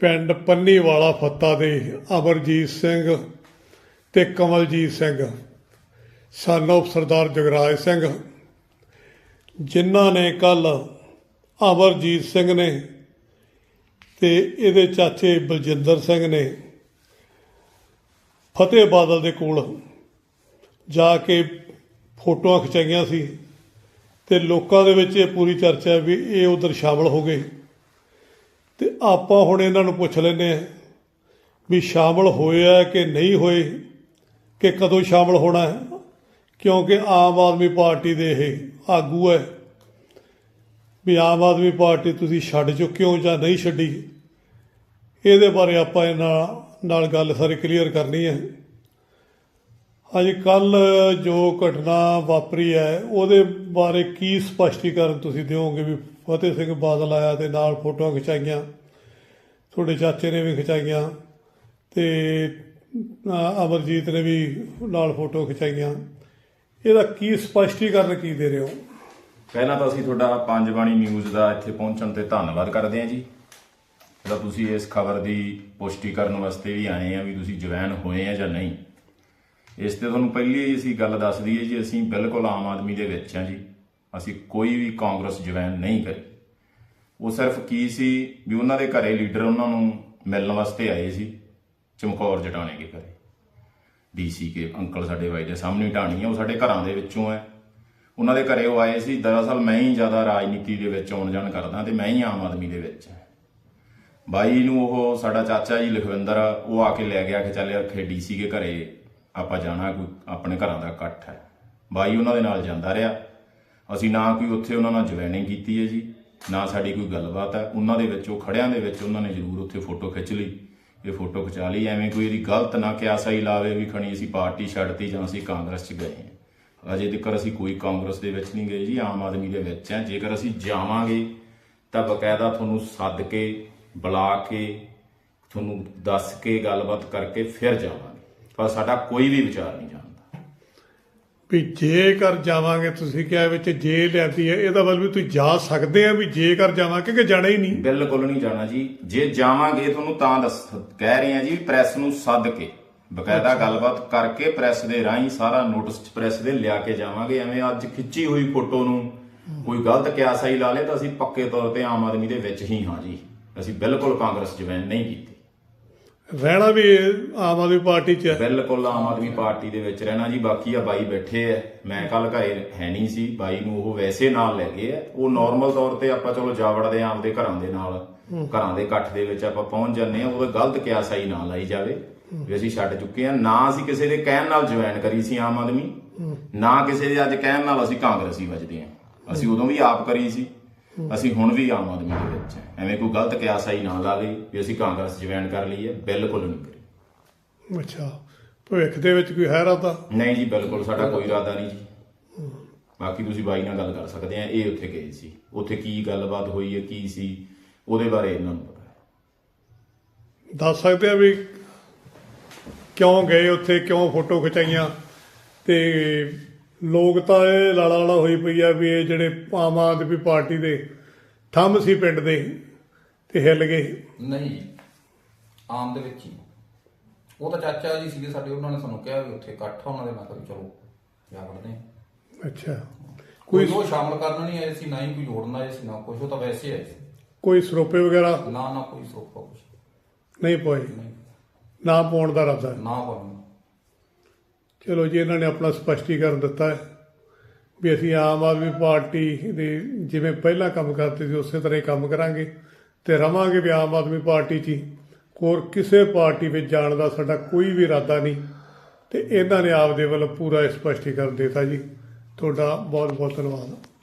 ਪਿੰਡ ਪੰਨੀਵਾਲਾ ਫੱਤਾ ਦੇ ਅਮਰਜੀਤ ਸਿੰਘ ਤੇ ਕਮਲਜੀਤ ਸਿੰਘ, son of ਸਰਦਾਰ ਜਗਰਾਜ ਸਿੰਘ, ਜਿਨ੍ਹਾਂ ਨੇ ਕੱਲ ਅਮਰਜੀਤ ਸਿੰਘ ਨੇ ਤੇ ਇਹਦੇ ਚਾਚੇ ਬਲਜਿੰਦਰ ਸਿੰਘ ਨੇ ਫਤਿਹ ਬਾਦਲ ਦੇ ਕੋਲ ਜਾ ਕੇ ਫੋਟੋਆਂ ਖਿਚਾਈਆਂ ਸੀ ਤੇ ਲੋਕਾਂ ਦੇ ਵਿੱਚ ਇਹ ਪੂਰੀ ਚਰਚਾ ਵੀ ਇਹ ਉਧਰ ਸ਼ਾਮਲ ਹੋ ਗਏ। ਤੇ ਆਪਾਂ ਹੁਣ ਇਹਨਾਂ ਨੂੰ ਪੁੱਛ ਲੈਂਦੇ ਆ ਵੀ ਸ਼ਾਮਲ ਹੋਏ ਆ ਕਿ ਨਹੀਂ ਹੋਏ, ਕਿ ਕਦੋਂ ਸ਼ਾਮਲ ਹੋਣਾ ਹੈ? ਕਿਉਂਕਿ ਆਮ ਆਦਮੀ ਪਾਰਟੀ ਦੇ ਇਹ ਆਗੂ ਹੈ ਵੀ ਆਮ ਆਦਮੀ ਪਾਰਟੀ ਤੁਸੀਂ ਛੱਡ ਚੁੱਕੇ ਹੋ ਜਾਂ ਨਹੀਂ ਛੱਡੀ, ਇਹਦੇ ਬਾਰੇ ਆਪਾਂ ਇਹਨਾਂ ਨਾਲ ਗੱਲ ਸਾਰੀ ਕਲੀਅਰ ਕਰਨੀ ਹੈ। ਅੱਜ ਕੱਲ ਜੋ ਘਟਨਾ ਵਾਪਰੀ ਹੈ, ਉਹਦੇ ਬਾਰੇ ਕੀ ਸਪਸ਼ਟੀਕਰਨ ਤੁਸੀਂ ਦਿਓਗੇ ਵੀ ਫਤਿਹ ਸਿੰਘ ਬਾਦਲ ਆਇਆ ਤੇ ਨਾਲ ਫੋਟੋਆਂ ਖਿਚਾਈਆਂ, ਤੁਹਾਡੇ ਚਾਚੇ ਨੇ ਵੀ ਖਿਚਾਈਆਂ ਤੇ ਅਮਰਜੀਤ ਨੇ ਵੀ ਨਾਲ ਫੋਟੋ ਖਿਚਾਈਆਂ। ਇਹਦਾ ਕੀ ਸਪਸ਼ਟੀਕਰਨ ਕੀ ਦੇ ਰਹੇ ਹੋ? ਪਹਿਲਾਂ ਤਾਂ ਅਸੀਂ ਤੁਹਾਡਾ ਪੰਜ ਬਾਣੀ ਨਿਊਜ਼ ਦਾ ਇੱਥੇ ਪਹੁੰਚਣ ਤੇ ਧੰਨਵਾਦ ਕਰਦੇ ਹਾਂ ਜੀ। ਜਿਹੜਾ ਤੁਸੀਂ ਇਸ ਖਬਰ ਦੀ ਪੁਸ਼ਟੀ ਕਰਨ ਵਾਸਤੇ ਵੀ ਆਏ ਆ ਵੀ ਤੁਸੀਂ ਜਵੈਨ ਹੋਏ ਆ ਜਾਂ ਨਹੀਂ। ਇਸ ਤੇ ਤੁਹਾਨੂੰ ਪਹਿਲੀ ਅਸੀਂ ਗੱਲ ਦੱਸ ਦਈਏ ਜੀ, ਅਸੀਂ ਬਿਲਕੁਲ ਆਮ ਆਦਮੀ ਦੇ ਵਿੱਚ ਹਾਂ ਜੀ। ਅਸੀਂ ਕੋਈ ਵੀ ਕਾਂਗਰਸ ਜੁਆਇਨ ਨਹੀਂ ਕਰੀ। ਉਹ ਸਿਰਫ ਕੀ ਸੀ ਵੀ ਉਹਨਾਂ ਦੇ ਘਰੇ ਲੀਡਰ ਉਹਨਾਂ ਨੂੰ ਮਿਲਣ ਵਾਸਤੇ ਆਏ ਸੀ, ਚਮਕੌਰ ਜਟਾਣੇ ਦੇ ਘਰੇ। ਡੀਸੀ ਕੇ ਅੰਕਲ ਸਾਡੇ ਬਾਈ ਦੇ ਸਾਹਮਣੇ ਢਾਣੀ ਆ, ਉਹ ਸਾਡੇ ਘਰਾਂ ਦੇ ਵਿੱਚੋਂ ਹੈ। ਉਹਨਾਂ ਦੇ ਘਰੇ ਉਹ ਆਏ ਸੀ, ਦਰਅਸਲ ਮੈਂ ਹੀ ਜ਼ਿਆਦਾ ਰਾਜਨੀਤੀ ਦੇ ਵਿੱਚ ਆਉਣ ਜਾਣ ਕਰਦਾ ਤੇ ਮੈਂ ਹੀ ਆਮ ਆਦਮੀ ਦੇ ਵਿੱਚ ਹਾਂ। ਬਾਈ ਨੂੰ ਉਹ ਸਾਡਾ ਚਾਚਾ ਜੀ ਲਖਵਿੰਦਰ, ਉਹ ਆ ਕੇ ਲੈ ਗਿਆ ਕਿ ਚੱਲ ਯਾਰ ਖੇ ਡੀਸੀ ਕੇ ਘਰੇ, ਆਪਾਂ ਜਾਣਾ ਕੋਈ ਆਪਣੇ ਘਰਾਂ ਦਾ ਇਕੱਠ ਹੈ। ਬਾਈ ਉਹਨਾਂ ਦੇ ਨਾਲ ਜਾਂਦਾ ਰਿਹਾ। ਅਸੀਂ ਨਾ ਕੋਈ ਉੱਥੇ ਉਹਨਾਂ ਨਾਲ ਜੁਆਇਨਿੰਗ ਕੀਤੀ ਹੈ ਜੀ, ਨਾ ਸਾਡੀ ਕੋਈ ਗੱਲਬਾਤ ਹੈ। ਉਹਨਾਂ ਦੇ ਵਿੱਚ, ਉਹ ਖੜਿਆਂ ਦੇ ਵਿੱਚ ਉਹਨਾਂ ਨੇ ਜ਼ਰੂਰ ਉੱਥੇ ਫੋਟੋ ਖਿੱਚ ਲਈ। ਇਹ ਫੋਟੋ ਖਿਚਾ ਲਈ, ਐਵੇਂ ਕੋਈ ਇਹਦੀ ਗਲਤ ਨਾ ਕਿਆਸਾ ਹੀ ਲਾਵੇ ਵੀ ਖਣੀ ਅਸੀਂ ਪਾਰਟੀ ਛੱਡਤੀ ਜਾਂ ਅਸੀਂ ਕਾਂਗਰਸ 'ਚ ਗਏ ਹਾਂ। ਅਜੇ ਤੱਕ ਅਸੀਂ ਕੋਈ ਕਾਂਗਰਸ ਦੇ ਵਿੱਚ ਨਹੀਂ ਗਏ ਜੀ, ਆਮ ਆਦਮੀ ਦੇ ਵਿੱਚ ਹਾਂ। ਜੇਕਰ ਅਸੀਂ ਜਾਵਾਂਗੇ, ਤਾਂ ਬਕਾਇਦਾ ਤੁਹਾਨੂੰ ਸੱਦ ਕੇ, ਬੁਲਾ ਕੇ, ਤੁਹਾਨੂੰ ਦੱਸ ਕੇ ਗੱਲਬਾਤ ਕਰਕੇ ਫਿਰ ਜਾਵਾਂਗੇ। ਪਰ ਸਾਡਾ ਕੋਈ ਵੀ ਵਿਚਾਰ ਨਹੀਂ ਜਾਣਦਾ। ਵੀ ਜੇਕਰ ਜਾਵਾਂਗੇ ਤੁਸੀਂ ਕਿਹਾ ਵਿੱਚ ਜੇ ਲਿਆਂਦੀ ਹੈ ਇਹਦਾ ਮਤਲਬ ਵੀ ਤੁਸੀਂ ਜਾ ਸਕਦੇ ਆ ਵੀ ਜੇਕਰ ਜਾਵਾਂਗੇ ਕਿ ਜਾਣਾ ਹੀ ਨਹੀਂ। ਬਿਲਕੁਲ ਨਹੀਂ ਜਾਣਾ ਜੀ। ਜੇ ਜਾਵਾਂਗੇ ਤੁਹਾਨੂੰ ਤਾਂ ਦੱਸ ਕਹਿ ਰਹੇ ਹਾਂ ਜੀ ਪ੍ਰੈਸ ਨੂੰ ਸੱਦ ਕੇ ਬਕਾਇਦਾ ਗੱਲਬਾਤ ਕਰਕੇ ਪ੍ਰੈਸ ਦੇ ਰਾਹੀਂ ਸਾਰਾ ਨੋਟਿਸ ਪ੍ਰੈਸ ਦੇ ਲਿਆ ਕੇ ਜਾਵਾਂਗੇ। ਐਵੇਂ ਅੱਜ ਖਿੱਚੀ ਹੋਈ ਫੋਟੋ ਨੂੰ ਕੋਈ ਗਲਤ ਕਿਆਸਾ ਹੀ ਲਾ ਲੇ ਤਾਂ ਅਸੀਂ ਪੱਕੇ ਤੌਰ ਤੇ ਆਮ ਆਦਮੀ ਦੇ ਵਿੱਚ ਹੀ ਹਾਂ ਜੀ। ਅਸੀਂ ਬਿਲਕੁਲ ਕਾਂਗਰਸ ਜਵੈਨ ਨਹੀਂ ਕੀਤੀ। ਰਹਿਣਾ ਵੀ ਆਮ ਆਦਮੀ ਪਾਰਟੀ 'ਚ ਹੈ। ਬਿਲਕੁਲ ਆਮ ਆਦਮੀ ਪਾਰਟੀ ਦੇ ਵਿੱਚ ਰਹਿਣਾ ਜੀ। ਬਾਕੀ ਆ ਬਾਈ ਬੈਠੇ ਐ ਮੈਂ ਕੱਲ ਘਰੇ ਹੈ ਨਹੀਂ ਸੀ। ਬਾਈ ਨੂੰ ਉਹ ਵੈਸੇ ਨਾਲ ਲੈ ਗਏ ਐ ਉਹ ਨਾਰਮਲ ਤੌਰ ਤੇ ਆਪਾਂ ਚਲੋ ਜਾ ਵੜਦੇ ਆਂ ਆਪਦੇ ਘਰਾਂ ਦੇ ਨਾਲ ਘਰਾਂ ਦੇ ਇਕੱਠ ਦੇ ਵਿੱਚ ਆਪਾਂ ਪਹੁੰਚ ਜਾਂਦੇ ਆ। ਉਹਦਾ ਗਲਤ ਕਿਆਸਾ ਹੀ ਨਾ ਲਾਈ ਜਾਵੇ। ਵੀ ਅਸੀਂ ਛੱਡ ਚੁੱਕੇ ਆ। ਨਾ ਅਸੀਂ ਕਿਸੇ ਦੇ ਕਹਿਣ ਨਾਲ ਜੁਆਇਨ ਕਰੀ ਸੀ ਆਮ ਆਦਮੀ। ਨਾ ਕਿਸੇ ਦੇ ਅੱਜ ਕਹਿਣ ਨਾਲ ਅਸੀਂ ਕਾਂਗਰਸੀ ਵੱਜਦੇ ਆ। ਅਸੀਂ ਉਦੋਂ ਵੀ ਆਪ ਕਰੀ ਸੀ। ਅਸੀਂ ਹੁਣ ਵੀ ਆਮ ਆਦਮੀ ਦੇ ਵਿੱਚ ਆ ਐਵੇਂ ਕੋਈ ਗਲਤ ਕਿਆਸਾ ਹੀ ਨਾ ਲਾਵੇ ਵੀ ਅਸੀਂ ਕਾਂਗਰਸ ਜੁਆਇਨ ਕਰ ਲਈ ਹੈ ਬਿਲਕੁਲ ਨਹੀਂ ਕਰੀ। ਅੱਛਾ। ਭਵਿੱਖ ਦੇ ਵਿੱਚ ਕੋਈ ਹੈ ਰਾਤਾ ਨਹੀਂ ਜੀ ਬਿਲਕੁਲ ਸਾਡਾ ਕੋਈ ਇਰਾਦਾ ਨਹੀਂ ਜੀ। ਬਾਕੀ ਤੁਸੀਂ ਬਾਈ ਨਾਲ ਗੱਲ ਕਰ ਸਕਦੇ ਆ ਇਹ ਉੱਥੇ ਗਏ ਸੀ। ਉੱਥੇ ਕੀ ਗੱਲਬਾਤ ਹੋਈ ਹੈ ਕੀ ਸੀ ਉਹਦੇ ਬਾਰੇ ਇਹਨਾਂ ਨੂੰ ਪਤਾ ਹੈ। ਦੱਸ ਸਕਦੇ ਆ ਵੀ ਕਿਉਂ ਗਏ ਉੱਥੇ ਕਿਉਂ ਫੋਟੋ ਖਿਚਾਈਆਂ ਤੇ ਲੋਕ ਤਾਂ ਇਹ ਲਾਲਾ ਲਾਲਾ ਹੋਈ ਪਈ ਆ ਵੀ ਇਹ ਜਿਹੜੇ ਆਮ ਆਦਮੀ ਪਾਰਟੀ ਦੇ ਥੰਮ ਸੀ ਪਿੰਡ ਦੇ ਤੇ ਹਿੱਲ ਗਏ। ਨਹੀਂ ਜੀ ਆਮ ਦੇ ਵਿੱਚ ਹੀ। ਉਹ ਤਾਂ ਚਾਚਾ ਜੀ ਸੀਗੇ ਸਾਡੇ ਉਹਨਾਂ ਨੇ ਸਾਨੂੰ ਕਿਹਾ ਵੀ ਉੱਥੇ ਇਕੱਠ ਆ ਉਹਨਾਂ ਦੇ ਮੈਂ ਕਿਹਾ ਵੀ ਚਲੋ ਜਾ ਵੜਦੇ ਹਾਂ। ਅੱਛਾ। ਕੋਈ ਕੋਈ ਉਹ ਸ਼ਾਮਲ ਕਰਨ ਨਹੀਂ ਆਏ ਸੀ ਨਾ ਹੀ ਕੋਈ ਜੋੜਨ ਆਏ ਸੀ ਨਾ ਕੁਛ ਉਹ ਤਾਂ ਵੈਸੇ ਆਏ ਸੀ। ਕੋਈ ਸਰੋਪੇ ਵਗੈਰਾ? ਨਾ ਨਾ ਕੋਈ ਸੋਪਾ ਕੁਛ। ਨਹੀਂ ਪਏ। ਨਹੀਂ। ਨਾ ਪਾਉਣ ਦਾ ਇਰਾਦਾ? ਹੈ ਨਾ ਪਾਉਣ। ਚਲੋ ਜੀ, ਇਹਨਾਂ ਨੇ ਆਪਣਾ ਸਪਸ਼ਟੀਕਰਨ ਦਿੱਤਾ ਹੈ ਵੀ ਅਸੀਂ ਆਮ ਆਦਮੀ ਪਾਰਟੀ ਦੇ ਜਿਵੇਂ ਪਹਿਲਾਂ ਕੰਮ ਕਰਦੇ ਸੀ, ਉਸੇ ਤਰ੍ਹਾਂ ਹੀ ਕੰਮ ਕਰਾਂਗੇ ਤੇ ਰਵਾਂਗੇ ਵੀ ਆਮ ਆਦਮੀ ਪਾਰਟੀ 'ਚ ਹੀ। ਹੋਰ ਕਿਸੇ ਪਾਰਟੀ ਵਿੱਚ ਜਾਣ ਦਾ ਸਾਡਾ ਕੋਈ ਵੀ ਇਰਾਦਾ ਨਹੀਂ ਤੇ ਇਹਨਾਂ ਨੇ ਆਪਦੇ ਵੱਲੋਂ ਪੂਰਾ ਸਪਸ਼ਟੀਕਰਨ ਦਿੱਤਾ ਜੀ। ਤੁਹਾਡਾ ਬਹੁਤ ਬਹੁਤ ਧੰਨਵਾਦ।